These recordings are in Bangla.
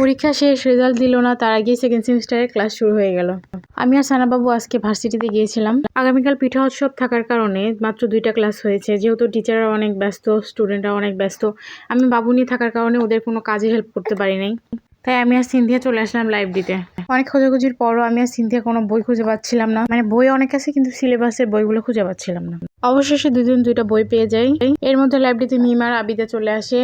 পরীক্ষা শেষ রেজাল্ট দিল না, তার আগেই সেকেন্ড সেমিস্টারের ক্লাস শুরু হয়ে গেল। আমি আর সানাবাবু আজকে ভার্সিটিতে গিয়েছিলাম। আগামীকাল পিঠা উৎসব থাকার কারণে মাত্র দুইটা ক্লাস হয়েছে। যেহেতু টিচাররা অনেক ব্যস্ত স্টুডেন্টরা অনেক ব্যস্ত, আমি বাবু নিয়ে থাকার কারণে ওদের কোনো কাজে হেল্প করতে পারি নাই। তাই আমি আর সিন্ধিয়া চলে আসলাম লাইব্রেরিতে অনেক খোঁজাখুঁজির পরও আমি আর সিন্ধিয়া কোনো বই খুঁজে পাচ্ছিলাম না। মানে বই অনেক আছে, কিন্তু সিলেবাসের বইগুলো খুঁজে পাচ্ছিলাম না। অবশেষে দুজন দুইটা বই পেয়ে যাই। এর মধ্যে লাইব্রেরিতে মিমার আবিদা চলে আসে।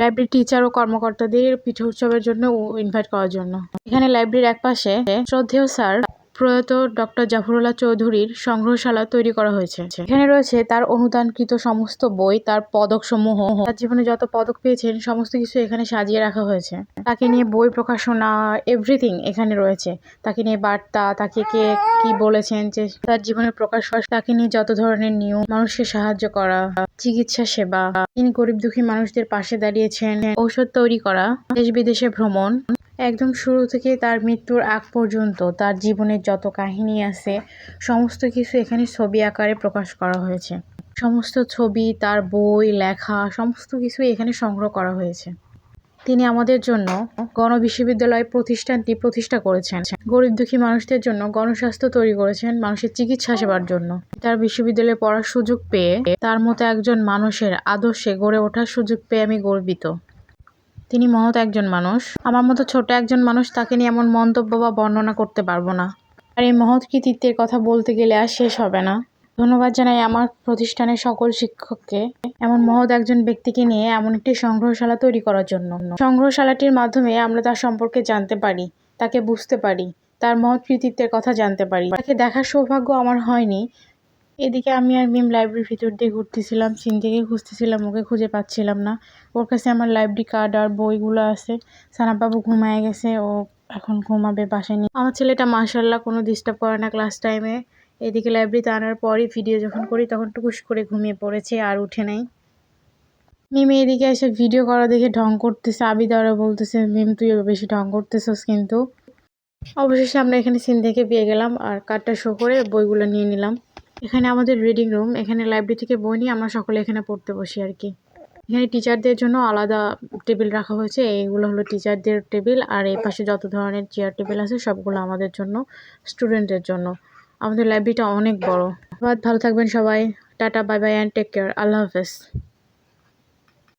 লাইব্রেরি টিচার ও কর্মকর্তাদের পিঠে উৎসবের জন্য ইনভাইট করার জন্য। এখানে লাইব্রেরির এক পাশে শ্রদ্ধেয় স্যার প্রয়াত ডক্টর জাফরুল্লাহ চৌধুরীর সংগ্রহশালা তৈরি করা হয়েছে। এখানে রয়েছে তার অনুদানকৃত সমস্ত বই, তার পদক সমূহ তার জীবনে যত পদক পেয়েছেন, সমস্ত কিছু এখানে সাজিয়ে রাখা হয়েছে। তাকে নিয়ে বই প্রকাশনা এভরিথিং এখানে রয়েছে। তাকে নিয়ে বার্তা, তাকে কে কি বলেছেন, যে তার জীবনের প্রকাশ, তাকে নিয়ে যত ধরনের নিয়ম, মানুষকে সাহায্য করা, চিকিৎসা সেবা, তিনি গরিব দুঃখী মানুষদের পাশে দাঁড়িয়েছেন, ঔষধ তৈরি করা, দেশ বিদেশে ভ্রমণ। একদম শুরু থেকে তার মৃত্যুর আগ পর্যন্ত তার জীবনের যত কাহিনী আছে, সমস্ত কিছু এখানে ছবি আকারে প্রকাশ করা হয়েছে। সমস্ত ছবি, তার বই, লেখা, সমস্ত কিছু এখানে সংগ্রহ করা হয়েছে। তিনি আমাদের জন্য গণ বিশ্ববিদ্যালয় প্রতিষ্ঠানটি প্রতিষ্ঠা করেছেন। গরিব দুঃখী মানুষদের জন্য গণস্বাস্থ্য তৈরি করেছেন মানুষের চিকিৎসা সেবার জন্য। তার বিশ্ববিদ্যালয়ে পড়ার সুযোগ পেয়ে তার মতো একজন মানুষের আদর্শে গড়ে ওঠার সুযোগ পেয়ে আমি গর্বিত। তিনি মহৎ একজন মানুষ। আমার মতো ছোট একজন মানুষ তাকে নিয়ে এমন মন্তব্য বা বর্ণনা করতে পারব না। আর এই মহৎ কৃতিত্বের কথা বলতে গেলে আর শেষ হবে না। ধন্যবাদ জানাই আমার প্রতিষ্ঠানের সকল শিক্ষককে এমন মহৎ একজন ব্যক্তিকে নিয়ে এমন একটি সংগ্রহশালা তৈরি করার জন্য। সংগ্রহশালাটির মাধ্যমে আমরা তার সম্পর্কে জানতে পারি, তাকে বুঝতে পারি, তার মহৎ কৃতিত্বের কথা জানতে পারি। তাকে দেখার সৌভাগ্য আমার হয়নি এদিকে আমি আর মিম লাইব্রেরির ভিতর দিয়ে ঘুরতেছিলাম সিনজিকে খুঁজতেছিলাম, ওকে খুঁজে পাচ্ছিলাম না। ওর কাছে আমার লাইব্রেরি কার্ড আর বইগুলো আছে। সানাবাবু ঘুমায় গেছে, ও এখন ঘুমাবে বাসায় নিয়ে। আমার ছেলেটা মাশাল্লাহ কোনো ডিস্টার্ব করে না ক্লাস টাইমে এদিকে লাইব্রেরিতে আনার পরই ভিডিও যখন করি, তখন টুকুস করে ঘুমিয়ে পড়েছে আর উঠে নেই। মিম এদিকে এসে ভিডিও করা দেখে ঢং করতেছে আবিদারা বলতেছে, মিম তুই বেশি ঢং করতেছস কিন্তু। অবশেষে আমরা এখানে সিন থেকে পেয়ে গেলাম আর কার্ডটা শো করে বইগুলো নিয়ে নিলাম। এখানে আমাদের রিডিং রুম এখানে লাইব্রেরি থেকে বই নিয়ে আমরা সকলে এখানে পড়তে বসি আর কি। এখানে টিচারদের জন্য আলাদা টেবিল রাখা হয়েছে। এইগুলো হলো টিচারদের টেবিল আর এই পাশে যত ধরনের চেয়ার টেবিল আছে সবগুলো আমাদের জন্য স্টুডেন্টের জন্য। আমাদের লাইব্রেরিটা অনেক বড়। ভালো থাকবেন সবাই। Tata bye bye and take care আল্লাহ হাফেজ।